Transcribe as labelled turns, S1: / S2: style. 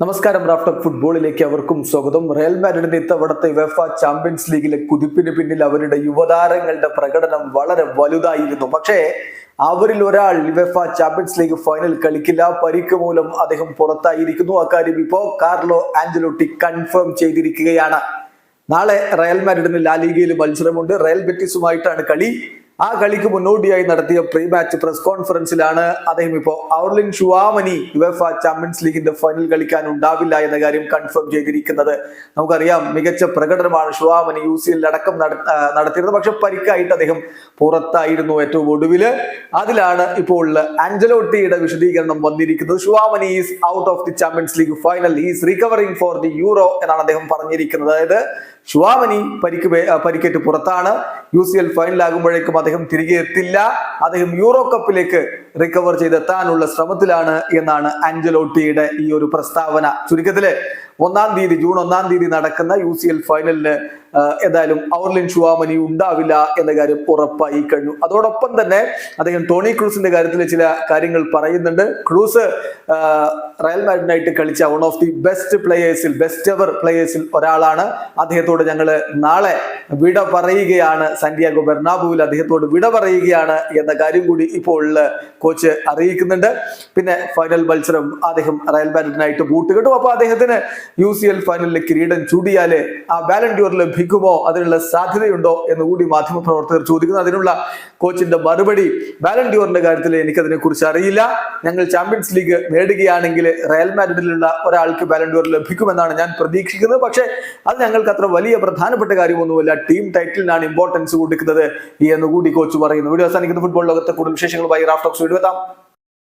S1: നമസ്കാരം റാഫ്റ്റർ ഫുട്ബോളിലേക്ക് അവർക്കും സ്വാഗതം. റയൽ മാഡ്രിഡിന്റെ ഇത്തവണത്തെ വെഫ ചാമ്പ്യൻസ് ലീഗിലെ കുതിപ്പിന് പിന്നിൽ അവരുടെ യുവതാരങ്ങളുടെ പ്രകടനം വളരെ വലുതായിരുന്നു. പക്ഷേ അവരിൽ ഒരാൾ വെഫ ചാമ്പ്യൻസ് ലീഗ് ഫൈനൽ കളിക്കില്ല. പരിക്ക് മൂലം അദ്ദേഹം പുറത്തായിരിക്കുന്നു. അക്കാര്യം ഇപ്പോ കാർലോ ആഞ്ചലോട്ടി കൺഫേം ചെയ്തിരിക്കുകയാണ്. നാളെ റയൽ മാഡ്രിഡിന് ലാലിഗയിൽ മത്സരമുണ്ട്. റയൽ ബെറ്റിസുമായിട്ടാണ് കളി. ആ കളിക്ക് മുന്നോടിയായി നടത്തിയ പ്രീ മാച്ച് പ്രസ് കോൺഫറൻസിലാണ് അദ്ദേഹം ഇപ്പോ ഔർലിൻ ഷുവാമനി യുവഫ ചാമ്പ്യൻസ് ലീഗിന്റെ ഫൈനൽ കളിക്കാൻ ഉണ്ടാവില്ല എന്ന കാര്യം കൺഫേം ചെയ്തിരിക്കുന്നത്. നമുക്കറിയാം മികച്ച പ്രകടനമാണ് ഷുവാമനി യു സി അടക്കം നടത്തിയിരുന്നത്. പക്ഷെ പരിക്കായിട്ട് അദ്ദേഹം പുറത്തായിരുന്നു ഏറ്റവും ഒടുവിൽ അതിലാണ് ഇപ്പോൾ ആഞ്ചലോട്ടിയുടെ വിശദീകരണം വന്നിരിക്കുന്നത്. Tchouameni is out of the champions league final is recovering for the Euro എന്നാണ് അദ്ദേഹം പറഞ്ഞിരിക്കുന്നത്. അതായത് ഷുവാമനി പരിക്ക് പരിക്കേറ്റ് പുറത്താണ്. യു സി എൽ ഫൈനലാകുമ്പോഴേക്കും അദ്ദേഹം തിരികെ എത്തില്ല. അദ്ദേഹം യൂറോ കപ്പിലേക്ക് റിക്കവർ ചെയ്തെത്താനുള്ള ശ്രമത്തിലാണ് എന്നാണ് അഞ്ചലോട്ടിയുടെ ഈ ഒരു പ്രസ്താവന. ചുരുക്കത്തിൽ ഒന്നാം തീയതി ജൂൺ ഒന്നാം തീയതി നടക്കുന്ന യു സി എൽ ഫൈനലിന് ഏതായാലും ഔർലിൻ ഷുവാമനി ഉണ്ടാവില്ല എന്ന കാര്യം ഉറപ്പായി കഴിഞ്ഞു. അതോടൊപ്പം തന്നെ അദ്ദേഹം ടോണി ക്രൂസിന്റെ കാര്യത്തിൽ ചില കാര്യങ്ങൾ പറയുന്നുണ്ട്. ക്രൂസ് റയൽ മാഡിനായിട്ട് കളിച്ച വൺ ഓഫ് ദി ബെസ്റ്റ് പ്ലേയേഴ്സിൽ ബെസ്റ്റ് എവർ പ്ലേയേഴ്സിൽ ഒരാളാണ്. അദ്ദേഹത്തോട് ഞങ്ങൾ നാളെ വിട പറയുകയാണ്. സാന്റിയാഗോ ബെർണാബുവിൽ അദ്ദേഹത്തോട് വിട പറയുകയാണ് എന്ന കാര്യം കൂടി ഇപ്പോൾ കോച്ച് അറിയിക്കുന്നുണ്ട്. പിന്നെ ഫൈനൽ മത്സരം അദ്ദേഹം റയൽ മാഡിനായിട്ട് ബൂട്ട് കിട്ടും. അപ്പൊ അദ്ദേഹത്തിന് യു സി എൽ ഫൈനലിലെ കിരീടം ചൂടിയാലേ ആ വാലന്റിയർ ലഭിക്കുമോ അതിനുള്ള സാധ്യതയുണ്ടോ? എന്ന് കൂടി മാധ്യമപ്രവർത്തകർ ചോദിക്കുന്നു. അതിനുള്ള കോച്ചിന്റെ മറുപടി വാലന്റിയോറിന്റെ കാര്യത്തിൽ എനിക്കതിനെ കുറിച്ച് അറിയില്ല. ഞങ്ങൾ ചാമ്പ്യൻസ് ലീഗ് നേടുകയാണെങ്കിൽ റയൽ മാഡ്രിഡിലുള്ള ഒരാൾക്ക് വാലന്റിയോർ ലഭിക്കുമെന്നാണ് ഞാൻ പ്രതീക്ഷിക്കുന്നത്. പക്ഷേ അത് ഞങ്ങൾക്ക് അത്ര വലിയ പ്രധാനപ്പെട്ട കാര്യമൊന്നുമില്ല. ടീം ടൈറ്റിലിനാണ് ഇമ്പോർട്ടൻസ് കൊടുക്കുന്നത് എന്ന് കൂടി കോച്ച് പറയുന്നു. വീഡിയോ അവസാനിക്കുന്ന. ഫുട്ബോൾ ലോകത്തെ കൂടുതൽ വിശേഷങ്ങളുമായി റാഫ്റ്റോക്സ് വീഡിയോ എത്താം.